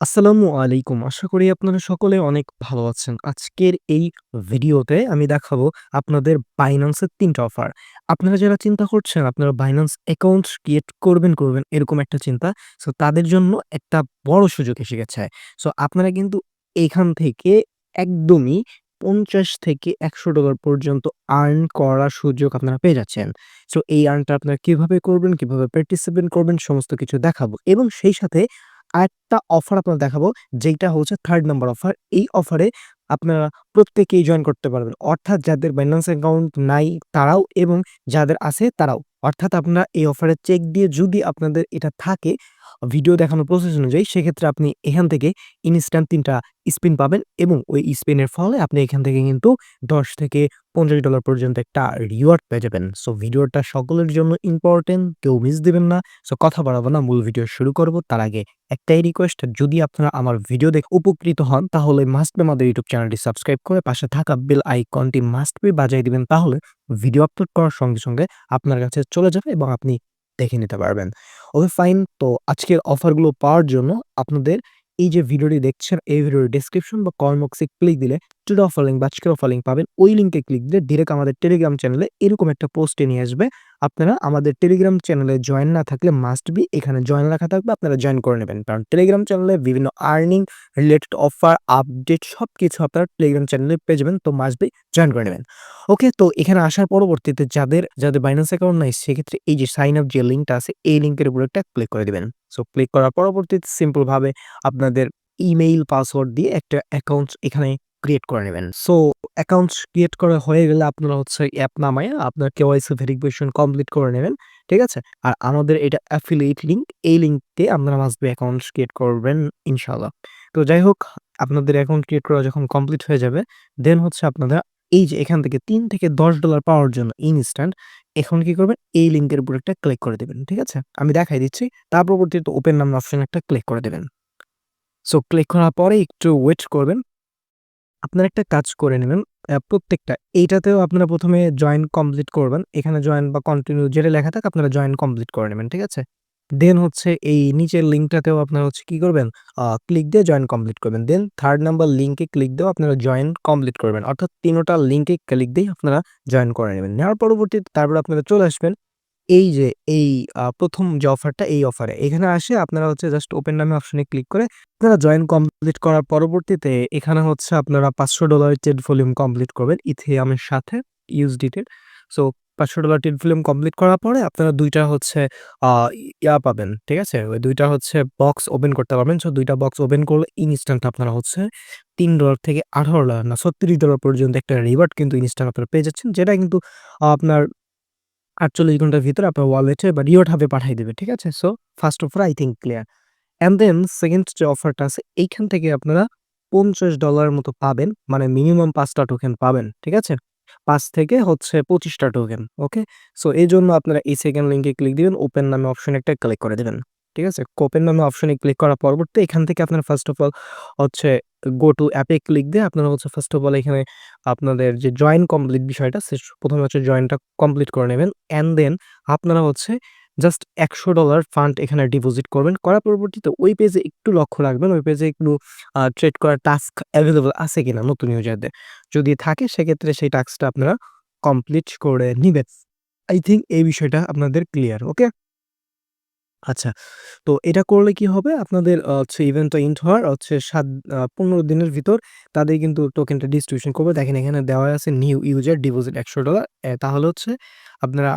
আসসালামু আলাইকুম। আশা করি আপনারা সকলে অনেক ভালো আছেন। আজকের এই ভিডিওতে আমি দেখাবো আপনাদের Binance এর ৩ টা অফার। আপনারা যারা চিন্তা করছেন আপনারা Binance অ্যাকাউন্ট ক্রিয়েট করবেন, করবেন এরকম একটা চিন্তা। সো তাদের জন্য একটা বড় সুযোগ এসে গেছে। সো আপনারা কিন্তু এখান থেকে একদমই ৫০ থেকে $১০০ পর্যন্ত আর্ন করার সুযোগ আপনারা পেয়ে যাচ্ছেন। সো এই আর্নটা আপনারা কীভাবে করবেন, কীভাবে পার্টিসিপেট করবেন সমস্ত কিছু দেখাবো এবং সেই সাথে আরেকটা অফার আপনারা দেখাবো যেটা হচ্ছে থার্ড নাম্বার অফার। এই অফারে আপনারা প্রত্যেকেই জয়েন করতে পারবেন। অর্থাৎ যাদের ব্যালেন্স অ্যাকাউন্ট নাই, তারাও এবং যাদের আছে, তারাও। অর্থাৎ আপনারা এই অফারে চেক দিয়ে যদি আপনাদের এটা থাকে ভিডিও দেখানোর প্রসেস অনুযায়ী সেক্ষেত্রে আপনি এখান থেকে ইনস্ট্যান্ট ৩ টা স্পিন পাবেন এবং ওই স্পিনের ফলে আপনি এখান থেকে কিন্তু ১০ থেকে $৫০ পর্যন্ত একটা রিওয়ার্ড পেয়ে যাবেন। সো ভিডিওটা সকলের জন্য ইম্পোর্টেন্ট কেউ মিস দেবেন না। সো কথা বাড়াবো না মূল ভিডিও শুরু করব। তার আগে একটাই রিকোয়েস্ট যদি আপনারা আমার ভিডিও দেখে উপকৃত হন তাহলে মাস্ট বি আমাদের ইউটিউব চ্যানেলটি সাবস্ক্রাইব করে পাশে থাকা বেল আইকনটি মাস্ট বি বাজাই দিবেন তাহলে ভিডিও আপলোড করার সঙ্গে, সঙ্গে আপনার কাছে চলে যাবে এবং আপনি দেখে নিতে পারবেন। ওকে ফাইন তো আজকের অফারগুলো পাওয়ার জন্য আপনাদের এই যে ভিডিওটি দেখছেন এই ভিডিওর ডেসক্রিপশন বা বক্সে ক্লিক দিলে টুডে অফার লিঙ্ক বা আজকের অফার লিঙ্ক পাবেন। ওই লিঙ্কে ক্লিক দিলে ডিরেক্ট আমাদের টেলিগ্রাম চ্যানেলে এরকম একটা পোস্টে নিয়ে আসবে। আপনারা আমাদের টেলিগ্রাম চ্যানেলে জয়েন না থাকলে মাস্ট বি এখানে জয়েন লেখা থাকবে আপনারা জয়েন করে নেবেন। কারণ টেলিগ্রাম চ্যানেলে বিভিন্ন আর্নিং রিলেটেড অফার, আপডেট সব কিছু আপনারা টেলিগ্রাম চ্যানেলে পেয়ে যাবেন। তো মাস্ট বি জয়েন করে নেবেন। ওকে তো এখানে আসার পরবর্তীতে যাদের, যাদের Binance অ্যাকাউন্ট নাই সেক্ষেত্রে এই যে সাইন আপ যে লিঙ্কটা আছে এই লিঙ্কের উপর একটা ক্লিক করে দিবেন। সো ক্লিক করার পরবর্তীতে সিম্পল ভাবে আপনাদের ইমেইল পাসওয়ার্ড দিয়ে একটা অ্যাকাউন্ট এখানে ক্রিয়েট করে নেবেন। সো অ্যাকাউন্ট ক্রিয়েট করা হয়ে গেলে আপনারা হচ্ছে অ্যাপ নামায়া আপনার কেওয়াইসি ভেরিফিকেশন কমপ্লিট করে নেবেন। ঠিক আছে? আর আমাদের এটা অ্যাফিলিয়েট লিঙ্ক এই লিঙ্কে আপনারা মাস্ট বি অ্যাকাউন্ট ক্রিয়েট করবেন ইনশাল্লাহ তো যাই হোক, আপনাদের অ্যাকাউন্ট ক্রিয়েট করা যখন কমপ্লিট হয়ে যাবে দেন হচ্ছে আপনারা এই যে এখান থেকে তিন থেকে $১০ পাওয়ার জন্য ইনস্ট্যান্ট এখন কি করবেন এই লিঙ্কের উপর একটা ক্লিক করে দেবেন, ঠিক আছে? আমি দেখাই দিচ্ছি। তার পরবর্তীতে ওপেন নাম অপশন একটা ক্লিক করে দেবেন সো ক্লিক করার পরে একটু ওয়েট করবেন। আপনার একটা কাজ করে নেবেন প্রত্যেকটা এইটাতেও আপনারা ১ম এ জয়েন কমপ্লিট করবেন। এখানে জয়েন বা কন্টিনিউ যেটা লেখা থাকে, আপনারা জয়েন কমপ্লিট করে নেবেন। ঠিক আছে? দেন হচ্ছে এই নিচের লিঙ্কটাতেও আপনারা হচ্ছে কি করবেন ক্লিক দিয়ে জয়েন কমপ্লিট করবেন। দেন থার্ড নাম্বার লিঙ্কে ক্লিক দিয়েও আপনারা জয়েন কমপ্লিট করবেন। অর্থাৎ ৩ টা লিঙ্কে ক্লিক দিয়ে আপনারা জয়েন করে নেবেন। নেওয়ার পরবর্তীতে তারপর আপনারা চলে আসবেন এই যে এই ১ম যে অফারটা এই অফারে। এখানে আসে আপনারা হচ্ছে জাস্ট ওপেন নামে অপশনে ক্লিক করে আপনারা জয়েন কমপ্লিট করার পরবর্তীতে এখানে হচ্ছে আপনারা $৫০০ ট্রেড ভলিউম কমপ্লিট করবেন ইথেরিয়ামের সাথে ইউজ ইউএসডিটির। সো $৫০০ ট্রেড ফিল্ম কমপ্লিট করার পরে আপনারা দুইটা হচ্ছে ইয়া পাবেন। ঠিক আছে? ওই দুইটা হচ্ছে বক্স ওপেন করতে পারবেন। সো দুইটা বক্স ওপেন করলে ইনস্ট্যান্ট আপনারা হচ্ছে তিন ডলার থেকে $১৮ না $৩৬ পর্যন্ত একটা রিওয়ার্ড কিন্তু ইনস্ট্যান্ট আপনারা পেয়ে যাচ্ছেন। যেটা কিন্তু আপনার ৪৮ ঘণ্টার ভিতরে আপনার ওয়ালেটে বা রিওয়ার্ড হাবে পাঠায় দেবে, ঠিক আছে? So first offer I think clear. And then second যে অফারটা আছে, এইখান থেকে আপনারা $৫০ এর মতো পাবেন। মানে মিনিমাম ৫ টা টোকেন পাবেন। ঠিক আছে? ৫ থেকে হচ্ছে ২৫ টা টোকেন। ওকে? সো এই জন্য আপনারা এই সেকেন্ড লিঙ্কে ক্লিক দিবেন। ওপেন নামে অপশন একটা ক্লিক করে দেবেন, ঠিক আছে? ওপেন নামে অপশনে ক্লিক করার পরবর্তী এখান থেকে আপনারা ফার্স্ট অফ অল হচ্ছে গো টু অ্যাপে ক্লিক দিয়ে আপনারা হচ্ছে ফার্স্ট অফ অল এখানে আপনাদের যে জয়েন কমপ্লিট বিষয়টা, সে প্রথমে হচ্ছে জয়েনটা কমপ্লিট করে নেবেন। অ্যান্ড দেন আপনারা হচ্ছে জাস্ট $১০০ ফান্ড এখানে ডিপোজিট করবেন। করার পরবর্তীতে ওই পেজে একটু লক্ষ্য রাখবেন। ওই পেজে একটু ট্রেড করার টাস্ক এভেইলেবল আছে কিনা নতুন ইউজারদের। যদি থাকে, সেক্ষেত্রে সেই টাস্কটা আপনারা কমপ্লিট করে নেবেন আই থিংক এই বিষয়টা আপনাদের ক্লিয়ার। ওকে? আচ্ছা। তো এটা করলে কি হবে আপনাদের হচ্ছে ইভেন্টটা এন্ড হওয়ার, হচ্ছে সাত পনেরো দিনের ভিতর তাদের কিন্তু টোকেনটা ডিস্ট্রিবিউশন করবে। দেখেন এখানে দেওয়া আছে নিউ ইউজার ডিপোজিট একশো ডলার তাহলে হচ্ছে আপনারা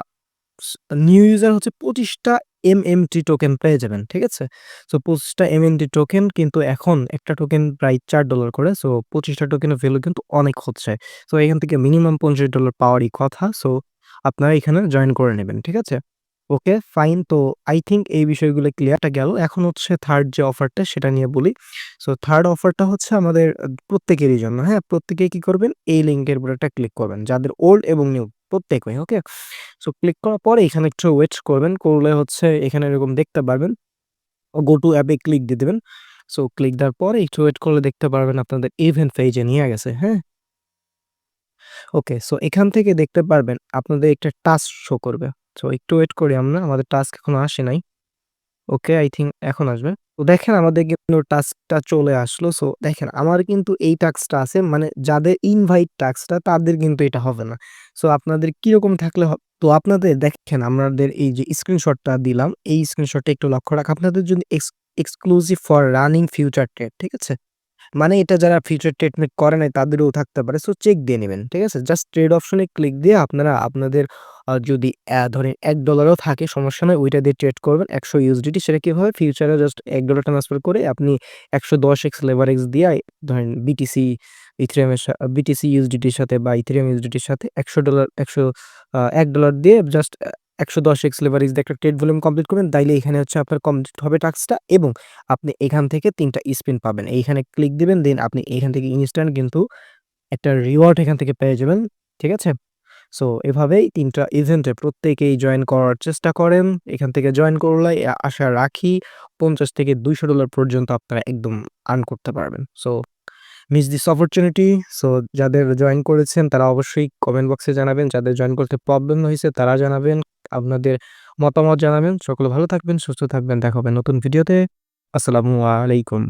নিউ ইউজার হচ্ছে পঁচিশটা এম এম টি টোকেন পেয়ে যাবেন। ঠিক আছে? সো পঁচিশটা এম এম টি টোকেন কিন্তু এখন একটা টোকেন প্রায় চার ডলার করে। সো ২৫ টা টোকেনের ভ্যালু কিন্তু অনেক হচ্ছে। সো এখান থেকে মিনিমাম $৫০ পাওয়ারই কথা। সো আপনারা এখানে জয়েন করে নেবেন। ঠিক আছে? Okay fine. তো আই থিঙ্ক এই বিষয়গুলো ক্লিয়ারটা গেল। এখন হচ্ছে থার্ড যে অফারটা সেটা নিয়ে বলি। সো থার্ড অফারটা হচ্ছে আমাদের প্রত্যেকেরই জন্য। হ্যাঁ? প্রত্যেকেই কি করবেন এই লিঙ্কের উপর একটা ক্লিক করবেন। যাদের ওল্ড এবং নিউ প্রত্যেকেই। ওকে? সো ক্লিক করার পরে এখানে একটু ওয়েট করবেন। করলে হচ্ছে এখানে এরকম দেখতে পারবেন। গো টু অ্যাপে ক্লিক দিয়ে দেবেন সো ক্লিক দেওয়ার পরে একটু ওয়েট করলে দেখতে পারবেন আপনাদের ইভেন্ট পেজে নিয়ে গেছে। হ্যাঁ? ওকে। সো এখান থেকে দেখতে পারবেন আপনাদের একটা টাস্ক শো করবে। সো একটু ওয়েট করি আমরা। আমাদের টাস্ক এখনও আসে নাই। ওকে আই থিংক এখন আসবে। তো দেখেন আমাদের কিন্তু টাস্কটা চলে আসলো। সো দেখেন আমার কিন্তু এই টাস্কটা আছে মানে যাদের ইনভাইট টাস্কটা তাদের কিন্তু এটা হবে না। সো আপনাদের কীরকম থাকলে তো আপনাদের দেখেন আমাদের এই যে স্ক্রিনশটটা দিলাম, এই স্ক্রিনশটটা একটু লক্ষ্য রাখা আপনাদের যদি ex exclusive for running future trade, ঠিক আছে? মানে এটা যারা ফিউচার ট্রিটমেন্ট করে নাই তাদেরও থাকতে পারে। সো চেক দিয়ে নেবেন ঠিক আছে? জাস্ট ট্রেড অপশনে ক্লিক দিয়ে আপনারা আপনাদের যদি ধরেন এক ডলারও থাকে সমস্যা নাই। ওইটা দিয়ে ট্রেড করবেন ১০০ USDT সেটা কীভাবে? ফিউচারে জাস্ট এক ডলার ট্রান্সফার করে আপনি ১১০x লেভারেজ দিয়ে ধরেন BTC, ইথেরিয়াম এর সা BTC USDT এর সাথে বা ইথেরিয়াম এর সাথে $১০০ একশো এক $১ দিয়ে জাস্ট অ্যা ১১০x লেভারেজ দিয়ে একটা ট্রেড ভলিউম কমপ্লিট করবেন। তাইলে এখানে হচ্ছে আপনার কমপ্লিট হবে টাস্কটা এবং আপনি এখান থেকে তিনটা স্পিন পাবেন। এইখানে ক্লিক দিবেন দেন আপনি এখান থেকে ইনস্ট্যান্ট কিন্তু একটা রিওয়ার্ড এখান থেকে পেয়ে যাবেন। ঠিক আছে? সো এভাবেই তিনটা ইভেন্টে প্রত্যেকেই জয়েন করার চেষ্টা করেন। এখান থেকে জয়েন করলে আশা রাখি $৫০-$২০০ পর্যন্ত আপনারা একদম আর্ন করতে পারবেন। So miss this opportunity. So যাদের জয়েন করেছেন তারা অবশ্যই কমেন্ট বক্সে জানাবেন। যাদের জয়েন করতে প্রবলেম হয়েছে তারা জানাবেন। আপনাদের মতামত জানাবেন। সকলে ভালো থাকবেন, সুস্থ থাকবেন। দেখা নতুন ভিডিওতে। আসসালামু আলাইকুম।